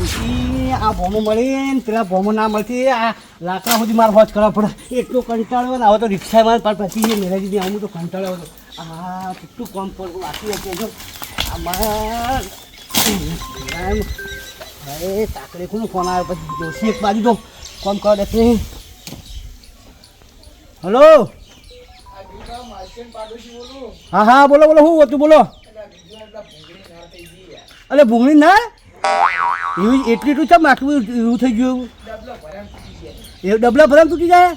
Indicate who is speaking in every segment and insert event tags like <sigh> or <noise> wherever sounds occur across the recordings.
Speaker 1: ડોશી આ ભોમો મળીને પેલા ભોમો ના મળતી આ લાકડા સુધી મારે હોજ કરવા પડે. એટલો કંટાળો ને હવે તો રિક્ષામાં પણ પછી મેરેજી આવું તો કંટાળો હતો. આ કેટલું કામ કરવું બાકી જો આમાં અરે તાકડે કોનો ફોન આવ્યો? પછી ડોશી એક બાજુ તો કોમ કરો દેખે હલો? હા હા, બોલો બોલો શું હતું બોલો. અરે ભૂંગળી ના? એવી એટલી એટલું ચમ આટલું એવું થઈ ગયું એ ડબલા ભરામ તૂટી જાય?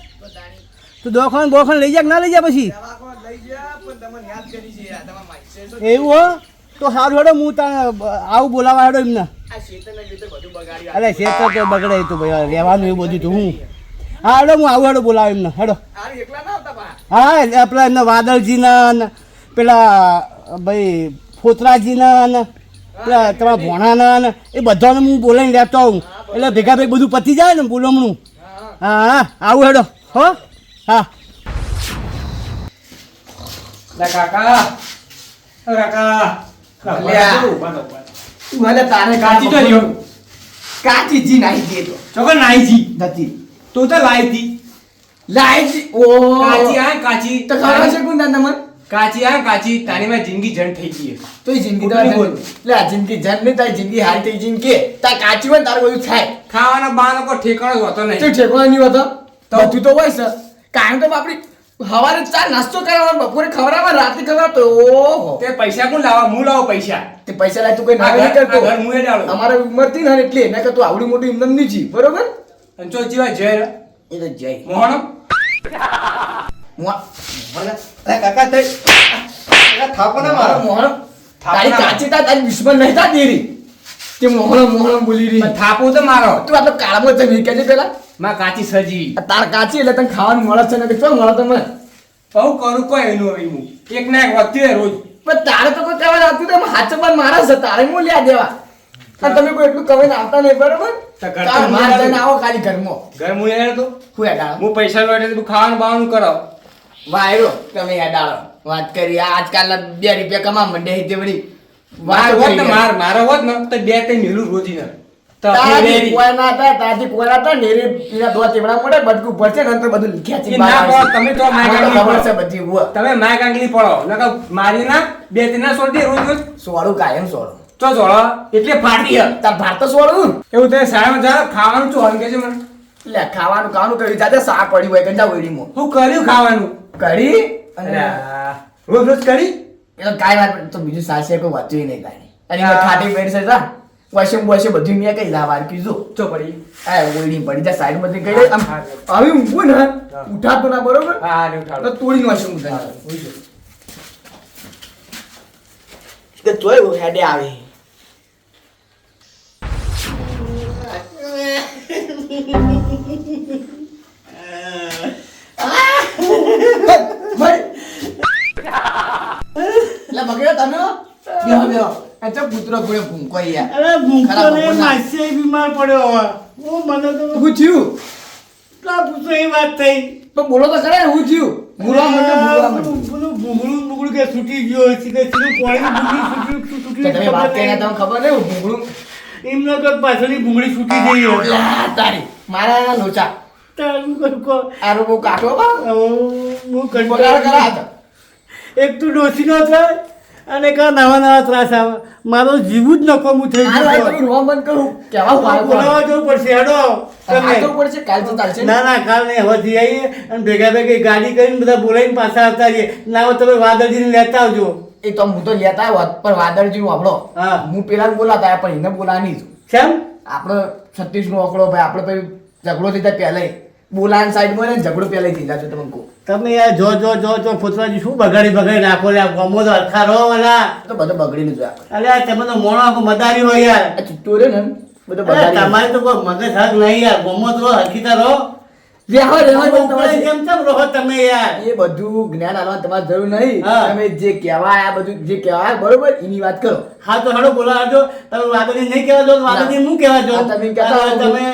Speaker 1: તો દવાખાને દવાખાને લઈ જાય ના લઈ જાય પછી? એવું હો? તો સારું હેડો, હું ત્યાં આવું બોલાવા હેડો એમને. અરે શેતર તો બગડે તો ભાઈ રહેવાનું એવું બધું તો હું. હા, હેડો, હું આવું હેડો, બોલાવ એમને, હેડો. હા પેલા એમના વાદળજીના પેલા, ભાઈ, ફોતરાજીના પેલા તમારા ભોણાના ને એ બધાને હું બોલાવીને લેતો આવું. એટલે ભેગા ભેગ બધું પતી જાય ને બોલમણું. હા હા આવું હેડો. હો? હા.
Speaker 2: લા કાકા. કાકા.
Speaker 3: તું તારે
Speaker 2: કાચી તો રહ્યો.
Speaker 3: કાચી જી નાઈ દે તો.
Speaker 2: ચોકર નાઈ જી
Speaker 3: નથી.
Speaker 2: તું તો લાઈ તી
Speaker 3: લાઈ જી ઓ.
Speaker 2: કાચી આ કાચી.
Speaker 3: તો ખબર છે કોણ તમને?
Speaker 2: કાચી આ કાચી તારી માં જિંદગી જન થઈ ગઈ
Speaker 3: તો એ જિંદગી તો
Speaker 2: બોલ.
Speaker 3: લે આ જિંદગી જન નહીં તારી જિંદગી હારી થઈ જિંદગી તાર કાચી હોય તારું બધું થાય.
Speaker 2: ખાવાનો બાનો કો ઠેકાણો હોતો
Speaker 3: તો
Speaker 2: નહીં
Speaker 3: ઠેકાણો નહીં હોતો?
Speaker 2: તો?
Speaker 3: તું તો હોય સર કારણ કે આપણી હવારે ચા નાસ્તો કરાવવાનો બપોરે ખવડાવવા રાતે ખવડાવતો ઓહો.
Speaker 2: તે પૈસા કોણ લાવવા હું લાવો પૈસા.
Speaker 3: તે પૈસા લાય તું કોઈ ના કરતો
Speaker 2: ઘર મુએ ડાળો
Speaker 3: અમારે ઉંમરથી ને એટલે એને કે તું આવડી મોટી ઇમદમ નહીં જી બરોબર?
Speaker 2: અને ચો જીવા જય
Speaker 3: એ તો જય.
Speaker 2: મોહણમ.
Speaker 3: મોહ- મોહન- અરે કાકા તે થાપો ના મારો મોહન. તારી કાચી તા તારી દુશ્મન નહીં તા દેરી. તે મોહન મોહન બોલી રહી.
Speaker 2: પણ થાપો તો મારો.
Speaker 3: તું આટલો કાળામાં છે મેં કહેજે પેલા?
Speaker 2: માં કાચી સજી.
Speaker 3: તાર કાચી એટલે તને ખાવાનું મળે છે ને શું મળે તમે
Speaker 2: બહુ કરું કોઈ એનું હવે હું. એક ના એક વધતી રોજ.
Speaker 3: પણ તારે તો કોઈ કહેવા આવતું તો હાથ પર મારા છે તારે હું લ્યા દેવા? અને તમે કોઈ એટલું કવિ આવતા નહીં બરોબર? તાર માર જઈને આવો. ખાલી ઘરમાં.
Speaker 2: ઘર મુએ તો?
Speaker 3: હું
Speaker 2: પૈસા લો તું ખાવાનું બાવાનું કરાવ.
Speaker 3: વાયરો તમે યાદાળો વાત કરી આજકાલના બે રૂપિયા કમા મંડે હિતે વળી.
Speaker 2: માર હોત ને માર મારો હોત ને તો બે ત્રણ મેલું રોજી ને.
Speaker 3: કોઈ કોઈ
Speaker 2: ખાવાનું
Speaker 3: ખાવાનું ખાવાનું કર્યું જાતે શાક પડ્યું હોય ગંજા ઓયડીમાં.
Speaker 2: હું કર્યું ખાવાનું?
Speaker 3: કઢી અને
Speaker 2: રોજ રોજ કરી
Speaker 3: એ તો કાંઈ વાત નહીં, તો બીજું સાસે કોઈ વાંચ્યું નહીં કાંઈ. અને ખાટી પેટ છે જા. વોશિંગ વોશિંગ બધું મેં કઈ જા વાર કીધું
Speaker 2: ચો પડી.
Speaker 3: આ ઓયડી પડી જા સાઈડમાંથી કઈ આમ. હવે ઊંઘું ને ઉઠાતો ના બરોબર?
Speaker 2: હા ને
Speaker 3: તો
Speaker 2: ઉઠાડો
Speaker 3: તોડી નાખશું હું
Speaker 2: હા,
Speaker 3: તને. કે તોય હેડે આવે. એટલે <laughs> <laughs> <laughs> બગડ્યો તને? બેહો બેહો. આ કૂતરો ગુડે ભૂંકો યાર
Speaker 1: અરે ભૂખતો ને.
Speaker 3: બપોરના.
Speaker 1: બીમાર પડ્યો હવે. હું મને તો
Speaker 3: હું
Speaker 1: કા પૂછો એ વાત થઈ.
Speaker 3: તો બોલો તો ખરા હું થયું? બોલવા મને માંડ્યો
Speaker 1: ભૂંગળું ભૂંગળું કે છૂટી ગયો હશે કે સીધું પાણી ભૂંગળી છૂટી
Speaker 3: કે તમે વાત કરીને તમને ખબર નહીં ભૂંગળું?
Speaker 1: એમને પાછળની ભૂંગળી છૂટી ગઈ
Speaker 3: તારી. મારા લોચા. આરો બહુ કાઢો બા.
Speaker 1: હું
Speaker 3: બગાડ કરા
Speaker 1: એક તો ડોસીનો થાય અને કા નવા નવા ત્રાસ આવે. મારો જીવું જ નકોમું થઈ
Speaker 3: આ ભાઈ
Speaker 1: ગયું
Speaker 3: રોવા બંધ કરું. કેવા
Speaker 1: બોલાવા જવું પડશે હેડો.
Speaker 3: પડશે કાલ તો ચાલશે ના.
Speaker 1: ના કાલ નહીં હવે જઈ આવીએ અને ભેગા ભેગી ગાડી કરીને બધા બોલાવીને પાછા આવતા રહીએ. ના તમે વાદળજીને લેતા આવજો.
Speaker 3: એ તો હું તો લેતા આવ્યો હોત, પણ વાદળજી આપણો
Speaker 1: હા.
Speaker 3: હું પેલા બોલાતા પણ એને બોલાવાની છું
Speaker 1: કેમ
Speaker 3: આપણો છત્રીસ નો આંકડો ભાઈ આપણે પછી ઝઘડો થઈ જાય પહેલા સાઈડમાં ને ઝઘડો પહેલા થઈ જાય તમને કહું.
Speaker 1: તમે યાર જો જો જો જો ફૂટવાજી શું બગાડી બગાડી નાખો લે ગમો તો અરખા રહો વાલા
Speaker 3: તો બધું બગડીને જોયા
Speaker 1: અલે તમે તો મોણો આખો મદારી હોય યાર.
Speaker 3: ચૂંટો રહ્યો ને બધો બગાડી.
Speaker 1: તમારે તો કોઈ મગજ હક નહીં યાર ગમો તો હકીતા રહો.
Speaker 3: રહેવા રહેવા દો
Speaker 1: ઉપડે
Speaker 3: તમારે.
Speaker 1: કેમ કેમ રહો તમે યાર?
Speaker 3: એ બધું જ્ઞાન આલવાની તમારે જરૂર નહીં. તમે જે કહેવાય આ બધું જે કહેવાય બરોબર એની વાત કરો.
Speaker 1: હા તો હડો બોલાવજો. તમે નહીં કહેવા જો વાદળી હું કહેવા જો
Speaker 3: તમે કહેતા
Speaker 1: તમે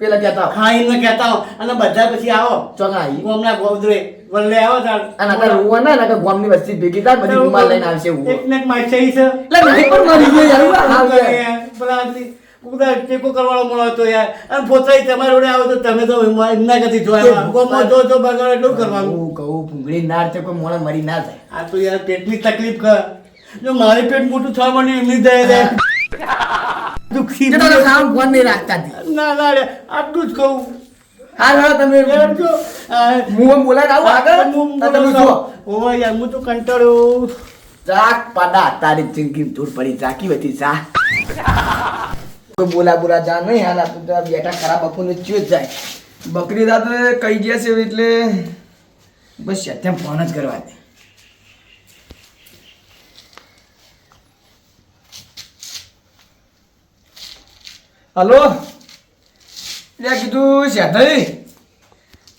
Speaker 3: પેલા કહેતા હો.
Speaker 1: એમને કહેતા અને બધા પછી આવો.
Speaker 3: ચોગા આવી.
Speaker 1: ગોમના ગોદરે. વલ્લે આવો તાર.
Speaker 3: અને આ રૂવા ના ના ગોમની વસ્તી ભેગી થાય બધી રૂમાલ લઈને આવશે હું
Speaker 1: એક ને એક માછઈ છે.
Speaker 3: એટલે નહીં પણ મારી ગયો યાર હા?
Speaker 1: પેલા કુદા ટેકો કરવાનો મળો હતો યાર. અને પોતાઈ તમારી ઓડે આવો તો તમે તો એમના કથી જોયા ગોમાં જો જો બગાડ એટલું કરવાનું.
Speaker 3: હું કહું ભૂંગળી ના તે કોઈ મોણે મરી ના જાય
Speaker 1: આ તો યાર પેટની તકલીફ કર. જો મારી પેટ મોટું થવા માંડ્યું એમની દયા દે <laughs> દુખી
Speaker 3: જે તો ખાવાનું ફોન નહીં રાખતા
Speaker 1: ના ના રે આટલું જ કહું.
Speaker 3: હાલ હાલ તમે
Speaker 1: જો.
Speaker 3: હું બોલા આવું આગળ? તમે જો
Speaker 1: ઓવા યાર હું તો કંટાળ્યો.
Speaker 3: ચાક પાડા તારી જિંદગી દૂર પડી. ચાકી હતી ચા કોઈ બોલા બોલા જા નહીં. હાલ આપણે તો બેઠા બેટા ખરાબ બપોરને ચ્યો જ જાય. બકરી દાદા કહી ગયા છે એટલે? બસ ત્યાં ફોન જ કરવા દે. હલો? એટલે કીધું શેઠાઈ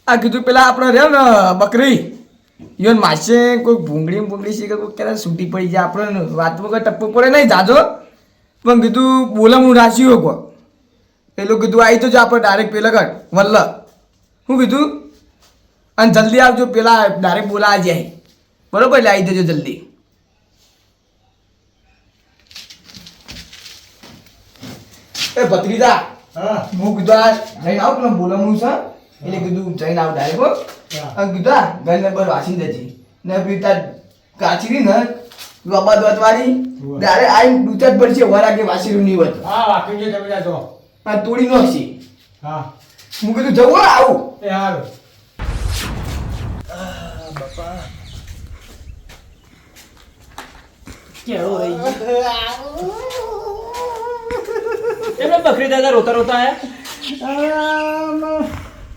Speaker 3: આ કીધું પેલા આપણે રહ્યો ને, બકરી. યોન માસે કોઈ ભૂંગળી ભૂંગળી શીખે કોઈ ક્યારે છૂટી પડી જાય. આપણે વાતમાં કોઈ ટપ્પો પડે નહીં, જાજો. પણ કીધું બોલે હું રાશિ કો પેલું કીધું આવી તો જો આપણે ડાયરેક્ટ પેલા કર વલ્લ. શું કીધું, અને જલ્દી આવજો, પેલા ડાયરેક્ટ બોલા જાય. બરોબર એટલે આવી જજો જલ્દી. એ ભત્રીજા હું. કીધું આ જઈને આવું પેલા બોલા હું છે એટલે કીધું જઈને આવું ડાયરેક્ટ અને કીધું આ ઘર નંબર વાસી દેજી ને પછી તાર કાચરી ને બાબા દોત વાળી ત્યારે આઈ દૂચા જ પડશે વરા કે વાસીરું નહીં હોત.
Speaker 2: હા વાકી છે તમે જાજો
Speaker 3: આ તોડી નો છે
Speaker 2: હા.
Speaker 3: હું કીધું જવું હો, આવું.
Speaker 2: એ હારું.
Speaker 4: એમને બકરી દાદા રોતા રોતા આયા
Speaker 1: આમ,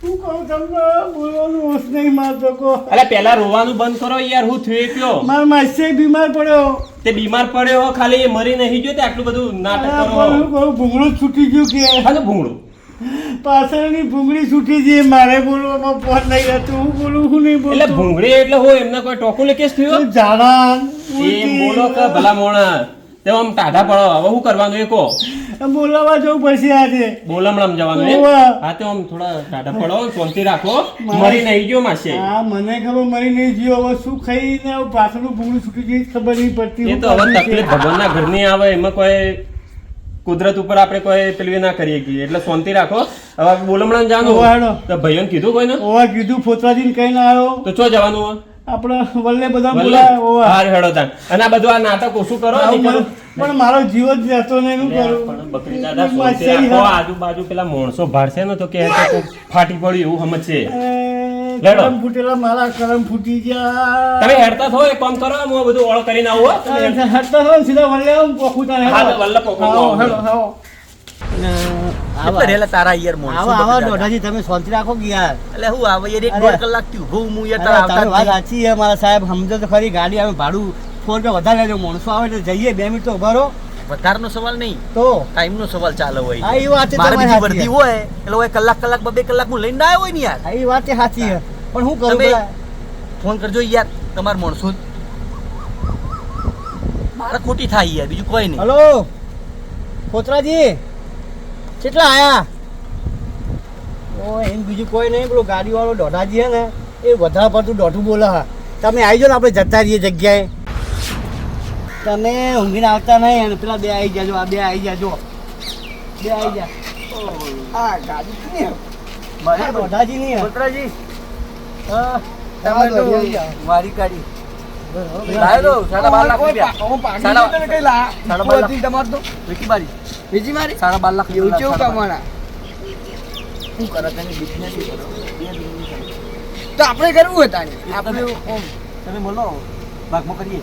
Speaker 1: કહું તમને બોલવાનું હોશ નહીં મારતો કો
Speaker 4: અરે પેલા રોવાનું બંધ કરો યાર હું થયું કયો?
Speaker 1: મારા માસે બીમાર પડ્યો.
Speaker 4: તે બીમાર પડ્યો ખાલી એ મરી નહીં ગયો તે આટલું બધું નાટક કરો.
Speaker 1: ભૂંગળું છૂટી ગયું કે?
Speaker 4: ભૂંગળું.
Speaker 1: પાછળની ભૂંગળી છૂટી ગઈ મારે બોલવામાં પોત નહીં રહેતું હું બોલું હું નહીં
Speaker 4: એટલે ભૂંગળી એટલે હોય એમને કોઈ ટોકું કેસ થયો?
Speaker 1: જાણા
Speaker 4: એ બોલો કે ભલા મોણા તે આમ ટાઢા પડો હવે શું કરવાનું એ કહો.
Speaker 1: બોલાવા જવું પડશે આજે.
Speaker 4: બોલમણામ જવાનું હા? તો આમ થોડા ટાઢા પડો શાંતિ રાખો. મરી નહીં ગયો માસે.
Speaker 1: હા મને ખબર મરી નહીં ગયો. હવે શું ખાઈને પાછળનું ભૂંગળું છૂટી ગઈ ખબર નહીં પડતી.
Speaker 4: એ તો હવે તકલીફ ભગવાનના ઘરની આવે એમાં કોઈ કુદરત ઉપર આપણે કોઈ પેલી ના કરીએ કે એટલે શાંતિ રાખો. હવે બોલમણા. જવાનું. તો ભાઈઓને કીધું કોઈને?
Speaker 1: ઓવા કીધું ફોતરાજીને કઈ ના આવ્યો
Speaker 4: તો ચો જવાનું
Speaker 1: આપણે વલ્લે બધા. બોલાય ઓવા
Speaker 4: હાર હેડો તાન. અને આ બધું આ નાટક ઓછું કરો
Speaker 1: પણ મારો જીવ જ રહેતો ને એનું કરું
Speaker 4: બકરી દાદા
Speaker 1: સોચે
Speaker 4: રાખો. આજુબાજુ પેલા મોણસો ભાડશે ને તો કે ફાટી પડ્યું એવું સમજશે લેડો.
Speaker 1: ફૂટેલા મારા કરમ ફૂટી ગયા
Speaker 4: તમે હેડતા થો એક કામ કરો હું આ બધું ઓળ કરીને આવું હો. તમે હેડ-
Speaker 1: હટતા થો સીધા વલ્લે આવો પોખું તાને
Speaker 4: હા, વલ્લે પોખું
Speaker 1: આવો,
Speaker 4: આવો.
Speaker 1: હેડો, આવો.
Speaker 5: તારા યાર
Speaker 1: આવા આવા દોઢાજી તમે શાંતિ રાખો કે યાર
Speaker 5: એટલે હું આવે યાર એક દોઢ કલાકથી હું યાર તારા
Speaker 1: વાત સાચી છે મારા સાહેબ સમજો તો ખરી ગાડી આવે ભાડું સો રૂપિયા વધારે લેજો. માણસો આવે એટલે જઈએ બે મિનિટ તો ઊભા રહો.
Speaker 5: વધારનો સવાલ નહીં.
Speaker 1: તો?
Speaker 5: ટાઈમ નો સવાલ ચાલે હોય.
Speaker 1: હા એ વાત
Speaker 5: મારે બીજી વર્દી હોય એટલે હોય કલાક કલાક બે કલાક હું લઈને આવ્યો હોય ને યાર.
Speaker 1: એ વાત સાચી છે. પણ હું કરું
Speaker 5: ફોન કરજો યાર તમારા માણસો. મારે ખોટી થાય યાર બીજું કોઈ નહીં.
Speaker 1: હલો? કોતરાજી કેટલા આયા? ઓ એમ બીજું કોઈ નહીં પેલો ગાડીવાળો દોઢાજી હે ને એ વધારે પડતું દોઢું બોલે હા તમે આવી જાઓ ને આપણે જતા રહીએ જગ્યાએ. તમે ઊંઘીને આવતા નહીં અને પેલા બે આવી જાજો આ બે આવી જાજો બે આવી જા
Speaker 3: આ ગાડી
Speaker 1: મારે દોઢાજી નહીં
Speaker 5: કોતરાજી
Speaker 1: હા
Speaker 3: તમે તો
Speaker 5: મારી. લાવ્યો સાડા બાર લાખ
Speaker 3: તમે એવું કેવું કમાણા
Speaker 5: શું કરો તને business
Speaker 3: તો આપણે કરવું હતા ને
Speaker 5: આપણે તમે બોલો. ભાગમાં કરીએ.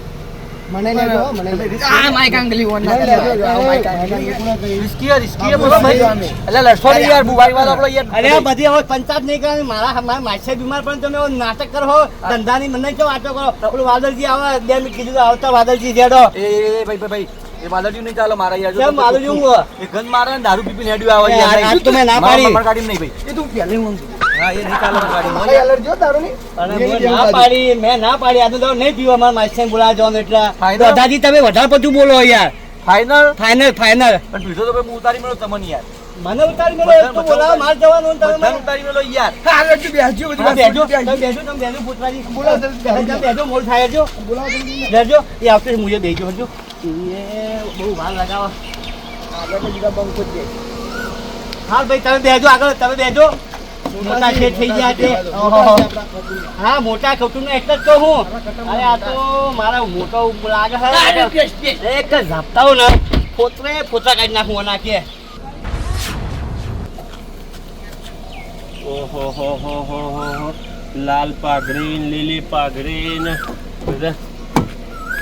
Speaker 1: મને લેજો મને
Speaker 3: આ માઈક આંગલી ઓન ના
Speaker 1: લેજો.
Speaker 3: આ માઈક આંગલી.
Speaker 5: રિસ્કી રિસ્કી બોલો ભાઈ.
Speaker 3: બોલો,
Speaker 5: લડશો નહીં યાર બુવાઈ વાળો આપણો યાર.
Speaker 1: અરે બધી હવે પંચાયત નહીં કરવાની મારા મારા માસે બીમાર પણ તમે નાટક કરો ધંધાની મને કેમ વાતો કરો? પેલું વાદળજી આવે બે મિનિટ કીધું આવતા વાદળજી જેડો.
Speaker 5: એ ભાઈ ભાઈ ભાઈ એ માલજી નહીં ચાલો મારા યાર જો
Speaker 1: કેમ
Speaker 5: તો
Speaker 1: હું?
Speaker 5: એ ગન મારે દારૂ પીપી હેડ્યું આવે યાર.
Speaker 1: આ-
Speaker 5: નહીં.
Speaker 1: આ તો મેં ના પાડી.
Speaker 5: મારા ગાડીમાં નહીં ભાઈ.
Speaker 3: એ તું પહેલે હું
Speaker 5: હા એ નહીં ચાલે મારી ગાડીમાં
Speaker 3: ભાઈ એલર્જી હો દારૂની.
Speaker 1: અને
Speaker 3: એ
Speaker 1: મેં
Speaker 3: જેવું
Speaker 1: ના
Speaker 3: લાગે.
Speaker 1: પાડી મેં ના પાડી. આ તો નહીં પીવા મારા માસે બોલાવા જવાનું એટલે. દાદાજી તમે વધારે પડતું બોલો યાર.
Speaker 5: ફાઇનલ
Speaker 1: ફાઇનલ ફાઇનલ
Speaker 5: પણ પીધો તો ભાઈ ઉતારી મેળો તમને યાર.
Speaker 1: મને ઉતારી મેલો તો
Speaker 5: બધા
Speaker 1: માર જવાનું તમે મને-
Speaker 5: ઉતારી મેળો યાર.
Speaker 3: હા એલર્જી બેસજો બધી
Speaker 1: હા,
Speaker 3: વાત.
Speaker 1: બેજો
Speaker 3: બેસજો.
Speaker 1: તમે બેજો તમે બેજો પુત્રાજી
Speaker 3: બોલો, જલ્દી બેસજો.
Speaker 1: તમે થાય જો
Speaker 3: બોલાવો જલ્દી.
Speaker 1: બેજો એ આવતે મુજે બેજો હજો. એ બહુ વાર લગાવો.
Speaker 3: આગળ તો બીજા બંકો જ છે.
Speaker 1: હા ભાઈ તમે બેજો આગળ તમે બેજો મોટા શેઠ થઈ ગયા છે. હા મોટા કુટુંબ એટલે જ કહું હું. અરે આ તો મારા મોટો લાગે છે એક જ ઝાપટાઓ ને. ફોતરે ફોતરા કાઢી નાખું નાખીએ
Speaker 4: ઓહો હો હો હો હો લાલ પાઘડી લીલી પાઘડી. ને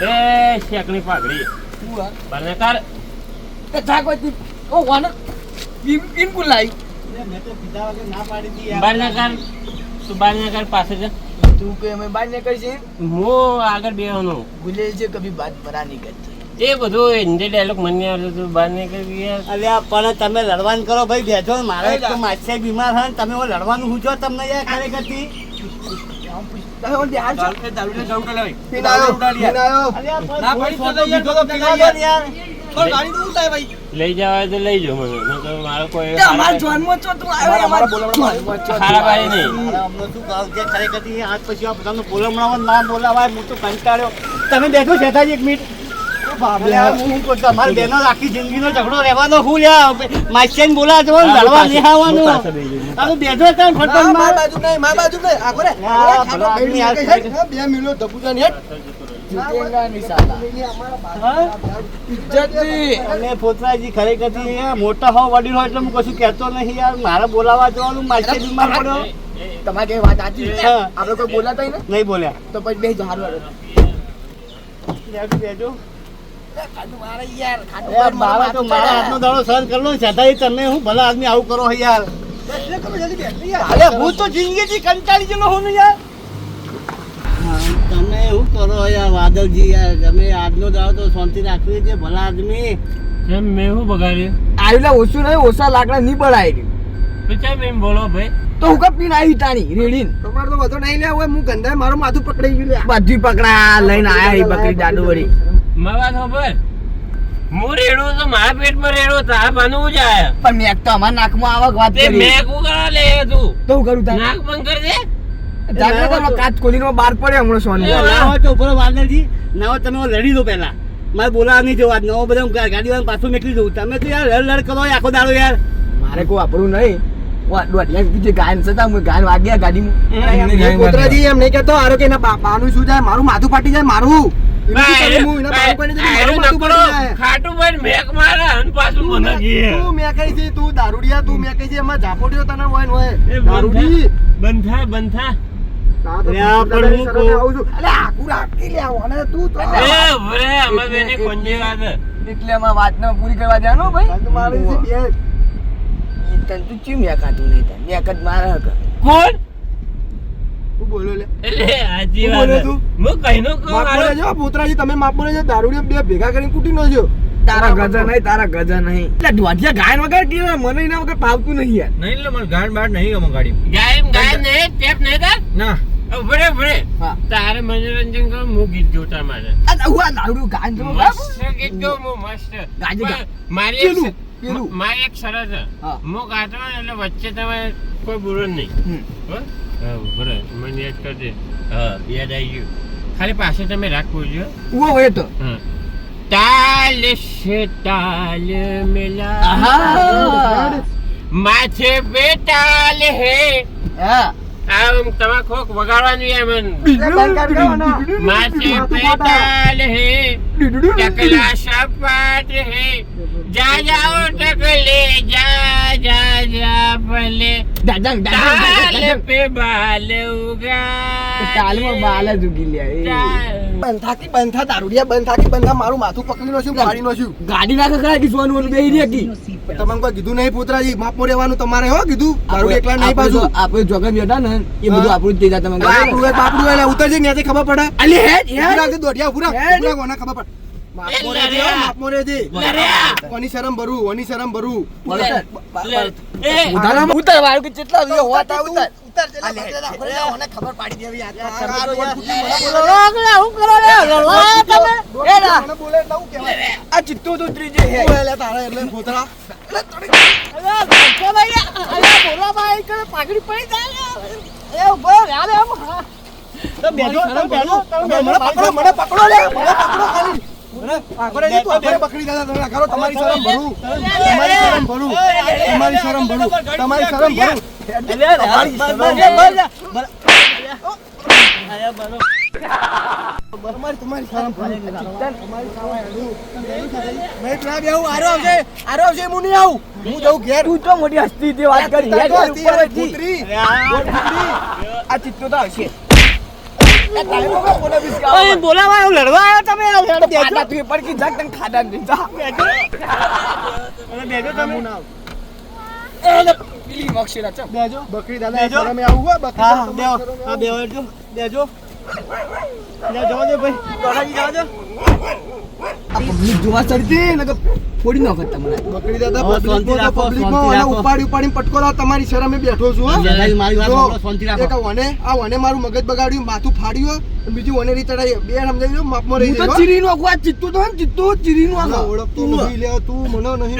Speaker 4: એ શેકની પાઘડી બરનેકાર
Speaker 3: કર ઓ, વાન પીન- પીન કુલ લાઈ.
Speaker 1: મેં તો પીધા વગર ના પાડી હતી યાર.
Speaker 4: બરનેકાર તું બરનેકાર પાસે જા?
Speaker 3: તું કે અમે બાર છે
Speaker 4: હું આગળ બેવાનું
Speaker 3: ભૂલે છે કભી બાત બરા નહીં કરતી
Speaker 4: એ બધું હિન્દી ડાયલોગ મને નહીં આવડતું તું બહાર નીકળી
Speaker 1: અલ્યા પણ તમે લડવાનું કરો ભાઈ બેજો મારે તો બીમાર હોય તમે લડવાનું હું છો તમને યાર
Speaker 2: દારૂ- યાર,
Speaker 1: ને
Speaker 2: ગાડી તો ઉતાય ભાઈ.
Speaker 4: લઈ જવા તો લઈ જો મને નહીં તો મારો કોઈ
Speaker 3: અમારા જોનમાં છો તું આવ્યો, અમારા તું.
Speaker 4: ખારા બારી નહીં.
Speaker 1: અમને શું કહું છે ખરેખરથી આજ પછી આ બધાનો બોલમણામાં ના બોલાવાય હું તો કંટાળ્યો. તમે બેઠો શેઠાજી એક મિનિટ. ને
Speaker 3: ના, બે મિલો ધબુજા ની હેઠ. જીતેંગા નહીં સાલા. ઇજ્જતથી.
Speaker 1: અને પોતરાજી ખરેખરથી મોટા હો વડીલ હોય એટલે હું કશું કહેતો નહીં યાર. મારે બોલાવા જવાનું માસે બીમાર પડ્યો
Speaker 3: તમારે કઈ વાત સાચી છે? આપણે કોઈ બોલાતા ને
Speaker 1: નહીં? બોલ્યા.
Speaker 3: તો પછી બે મારે
Speaker 1: તો મારા હાથનો દાડો સહન કરલો છતાંય તમે હું ભલા આદમી આવું કરો યાર. અરે હું તો જિંદગીથી કંટાળી ગયેલો હું ને યાર. એવું કરો યાર વાદળજી યાર તમે આજનો દાડો તો શાંતિ રાખવી છે ભલા આદમી.
Speaker 4: કેમ મેં શું બગાડ્યું?
Speaker 3: આયુલા ઓછું નહીં ઓછા લાકડા નહીં બળાય.
Speaker 4: તો કેમ એમ બોલો ભાઈ?
Speaker 3: તો હું કપ પીને આવી તાણી રેડીન.
Speaker 2: તમારે તો બધો નહીં લેવો હોય હું ગંધાય મારું માથું પકડાઈ ગયું લ્યા.
Speaker 3: બધી પકડા લઈને આયા એ બકરી દાડુ વળી
Speaker 4: મારા ખબર હું રેડું તો મારા પેટમાં રેડો તારા પાનું જાય?
Speaker 3: પણ મેં તો અમારા નાકમાં આવક વાત કરી.
Speaker 4: મેં કુ કરવા લે તું?
Speaker 3: તો હું કરું તાર
Speaker 4: નાક બંધ કરી દે.
Speaker 3: જાગૃત કાચ ખોલીને બહાર પડે હમણાં સોનું
Speaker 1: ના તો ઉપર વાદળજી ના તમે લડી દો પહેલા. મારે બોલાવા નહીં જવા નવો બધા ગાડી પાછું નીકળી તમે તો યાર લડ લડ કરો આખો દાડો યાર.
Speaker 3: કોઈ આપણું નહીં.
Speaker 2: માથું ફાટી જાય મારું.
Speaker 4: ખાટું ભાઈ મેક અને પાછું મને
Speaker 2: તું મેકાઈ છે તું દારૂડિયા તું મેકાઈ છે એમાં ઝાપોટીઓ તને હોય ને હોય. દારૂડી.
Speaker 4: થા, બંધ બંધ.
Speaker 3: પૂરી કરવા જાનો ભાઈ.
Speaker 2: આ તો મારી છે બે.
Speaker 3: ઈ તને તું ચી મેકાતું નહીં તને? મેકત મારે હક
Speaker 4: કોણ?
Speaker 2: તું બોલો લે.
Speaker 4: એટલે હાચી વાત.
Speaker 2: તું?
Speaker 4: હું કહીનું કહું
Speaker 2: માપ
Speaker 4: હાલો.
Speaker 2: બોલે છે, પોતરાજી તમે માપો બોલે છે દારૂડિયા બે ભેગા કરીને કુટી નો છો
Speaker 3: તારા ગજા નહીં તારા ગજા નહીં. એટલે દોઢિયા ગાયન વગર કે મને એના વગર ફાવતું નહીં યાર.
Speaker 5: નહીં એટલે મને ગાયન બાર નહીં ગમે ગાડી.
Speaker 4: ગાયન ગાયન નહીં ટેપ નહીં કર.
Speaker 5: ના.
Speaker 4: ભરે ભરે. તારે મનોરંજન કરો હું ગીત જોતા મારે
Speaker 3: આ દારૂ ગાયન જો
Speaker 4: મસ્ત ગીત ગાઉં હું મસ્ત.
Speaker 3: ગાજે
Speaker 4: મારી એક મારી એક શરત છે.
Speaker 3: હા.
Speaker 4: ગાતો ને એટલે વચ્ચે તમે કોઈ બોલો નહીં? બરાબર મને યાદ કરજે. હા યાદ આવી ગયું. ખાલી પાસે તમે રાખવું જોઈએ
Speaker 3: ઉવો હોય તો.
Speaker 4: હા. તાલ મિલા. માથે તાલ હે. આમ તમારે કોક વગાડવાનું મન માથે તાલ હે. ટકલા સપાટ હે. જા જાઓ ટકલે જા જા જા ભલે. તાલ પે બાલ ઉગા
Speaker 3: તાલમાં બાલ જ ઉગી એ.
Speaker 2: બંધાકી બંધા દારૂડિયા બંધાકી બંધા મારું માથું પકડી નો છું ગાડી નો છું.
Speaker 3: ગાડી ના કકડા કી સોનું ઓલું બેહી રહી કી?
Speaker 2: તમને કોઈ કીધું નહીં પોતરાજી માપમાં રહેવાનું તમારે હો કીધું. મારું એકલા નહીં પાછું.
Speaker 3: આપણે જોગમ બેઠા ને એ બધું આપણું જ થઈ જાય
Speaker 2: આપણું બાપડું એટલે ઉતરજે ત્યાંથી ખબર પડે.
Speaker 3: અલી હેડ
Speaker 2: રાખજે, દોઢિયા ઊભી રાખ,
Speaker 3: હેડ.
Speaker 2: ઊભી રાખ, ઓને ખબર પડે. માપમાં રહેજે, હો, માપમાં રહેજે. કોની શરમ ભરું કોની શરમ ભરું
Speaker 3: ઉધારામાં ઉતાર વાળું કે કેટલા દિવસ હોત આ
Speaker 2: મને બોલે. એટલે હું કહેવાય?
Speaker 3: આ ચિત્તો તો ત્રીજે હે.
Speaker 2: એટલે તારે એટલે ફોતરા.
Speaker 1: તો બેઠો તમે બેઠો તમે
Speaker 2: મને
Speaker 1: બેઠો.
Speaker 2: પકડો, મને પકડો લે, મને પકડો ખાલી. આગળ આવી તું આગળ બકરી દાદા તમે કરો તમારી શરમ ભરું. તમારી શરમ ભરું. તમારી શરમ ભરું તમારી શરમ ભરું. તમારી શરમ ભરું તમારી શરમ ભરું. મેં પેલા બે આવું. આરો આવશે આરો આવશે હું નહીં આવું. હું જઉં ઘેર.
Speaker 3: તું તો મોટી હસ્તી તે વાત કરી
Speaker 2: તારી
Speaker 3: યાર,
Speaker 2: તો
Speaker 3: ઉપર
Speaker 2: હતી,
Speaker 3: હતી.
Speaker 2: ભૂતરી.
Speaker 3: આ ચિત્તો તો આવશે. એ તારે તો કાં બોલે બીસ ગાવા
Speaker 1: અરે બોલાવા આવ્યો લડવા આવ્યો તમે
Speaker 3: ખાડા તું એ પડકી જાગ તને ખાડા નહીં. જા.
Speaker 1: બેજો તમે.
Speaker 3: પેલી મક્ષીરા ચમ
Speaker 1: બેજો
Speaker 2: બકરી દાદા
Speaker 1: બેજો.
Speaker 2: શરમે આવું હો, બકરી
Speaker 1: હા
Speaker 2: દાદા
Speaker 1: હા
Speaker 2: આવું.
Speaker 1: બેહો એટલું જવા દે ભાઈ. દોડાજી જવા દે.
Speaker 3: પબ્લિક જોવા ચડતી ને ફોડી નાખત તમને.
Speaker 2: બકરી દાદા
Speaker 1: હો,
Speaker 2: પબ્લિકમાં
Speaker 1: શાંતિ
Speaker 2: તો
Speaker 1: રાખો,
Speaker 2: પબ્લિકમાં
Speaker 1: શાંતિ
Speaker 2: અને
Speaker 1: રાખો.
Speaker 2: ઉપાડી ઉપાડીને પટકો લાવ તમારી શરમે બેઠો છું. એક આ વને આ વને મારું મગજ બગાડ્યું માથું ફાડ્યું બીજું વને રી ચડાઈ બે સમજાવી દો માપમાં રહી
Speaker 3: તો
Speaker 2: જાય
Speaker 3: ચીરી નું આખું આ ચિત્તું તો ને, ચિત્તું ચીરી નું આખું
Speaker 2: ઓળખતો નથી લે તું મને નહીં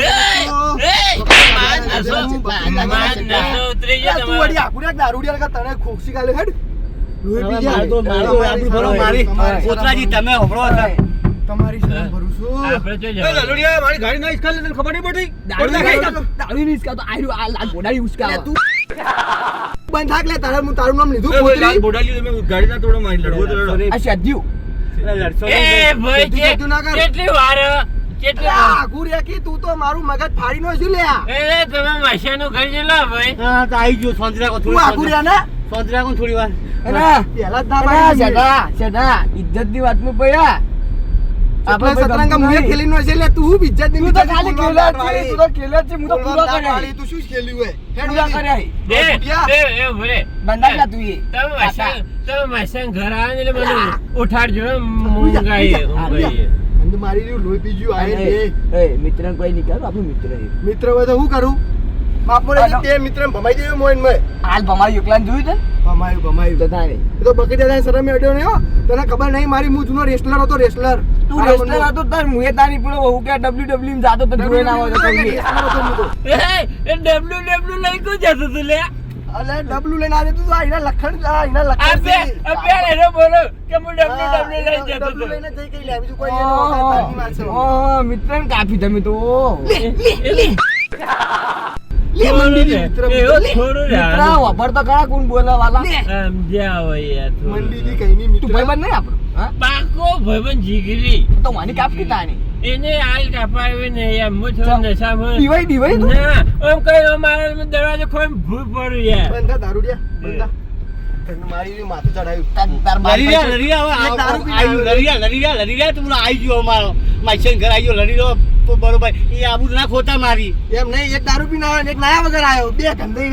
Speaker 2: બંધ થાક લે તારે હું તારું નામ લીધું.
Speaker 5: બોડાલી તમે ગાડી ના તોડો મારી લડવો તો લડો
Speaker 3: આ સાધ્યું.
Speaker 4: એ ભાઈ. કેટલી વાર કેટલી?
Speaker 2: આઘું રે તું તો મારું મગજ ફાડી નો છું લે
Speaker 4: એ તમે માશાનું ઘર જેલા ભાઈ.
Speaker 1: હા તો આવી ગયો શાંતિ રાખો
Speaker 2: તું આઘું ને
Speaker 1: શાંતિ રાખો થોડી વાર.
Speaker 3: અને
Speaker 2: પહેલા ના
Speaker 3: અને
Speaker 2: પાડી દીધી.
Speaker 3: શેઠા, શેઠા, ઇજ્જતની વાતમાં પડ્યા.
Speaker 2: આપણે
Speaker 3: આપણે
Speaker 2: સતરંગા મુએ
Speaker 3: નહીં.
Speaker 2: ખેલીનો છે લે તું હું ઇજ્જત
Speaker 3: તું તો ખાલી ખેલ્યા છે, તું તો ખેલ્યા છે, હું તો પૂરો કર્યા.
Speaker 2: તું શું ખેલ્યું હોય?
Speaker 3: પૂરા
Speaker 2: વળી.
Speaker 4: બે બે એ ભલે
Speaker 3: બંધાઈ જા તું એ.
Speaker 4: તમે માશા તમે માશા ઘર આવે એટલે મને ઉઠાડજો હો,
Speaker 2: ઉઈ મારી રહ્યું લોહી પીજ્યું
Speaker 3: અને, એ, મિત્ર કોઈ કહેવાનું, આપણું મિત્ર
Speaker 2: મિત્ર હોય તો હું કરું? બાપોરે. તે મિત્ર ભમાઈ દેવો મોઈન મે
Speaker 3: હાલ ભમારી એકલાને જોયું છે?
Speaker 2: ભમાયું ભમાયું.
Speaker 3: તો તારે.
Speaker 2: તો બકરી દાદા શરમે અડ્યો હો. તને ખબર નહીં મારી હું જૂનો રેસલર હતો રેસલર
Speaker 3: તું રેસલર હતો તાર મુએ તારી પેલો હું કે ડબલ્યુ માં જાતો તો જોઈ ના હોય તો.
Speaker 4: એ, ડબલ્યુ ડબલ્યુ લઈ કોઈ જતો તું લે.
Speaker 2: અલે ડબલું લઈને આવે તું આ લખણ આ એના લખણ
Speaker 4: બે એનો બોલો કે હું ડબલ્યુ
Speaker 2: હા,
Speaker 4: ડબલ્યુ લઈ જતો
Speaker 2: ડબલું
Speaker 4: તો
Speaker 2: લઈને જઈ કઈ લે બીજું કોઈ એનો વખત બાકી વાત છે.
Speaker 3: મિત્રને કાપી તમે તો.
Speaker 2: લે લે મિત્ર
Speaker 4: એવો થોડું
Speaker 3: મિત્ર
Speaker 4: રાહ.
Speaker 3: વાપરતો ખરા કોણ બોલે વાલા
Speaker 4: સમજ્યા હોય યાર થોડું.
Speaker 2: મંડીની કઈની મિત્ર.
Speaker 3: તું ભાઈબંધ નહીં આપણો? હા?
Speaker 4: પાકો ભાઈબંધ જીગરી.
Speaker 3: તો મને કાપ કીધા આને.
Speaker 4: એને આલ કાપાવી ને યાર હું થોડો
Speaker 3: ચાલ.
Speaker 4: નશામાં
Speaker 3: દીવાઈ દીવાઈ તું?
Speaker 4: ના આમ કઈ અમારે દરવાજો ખોઈને ભૂત પડ્યું યાર
Speaker 2: બંધા દારૂડિયા બંધા. તને મારી માથું
Speaker 1: તો બરોબર. એ આબુ ના ખોટા મારી.
Speaker 2: એમ નહીં એક દારૂ પીને એક નાયા વગર આવ્યો બે ધંધે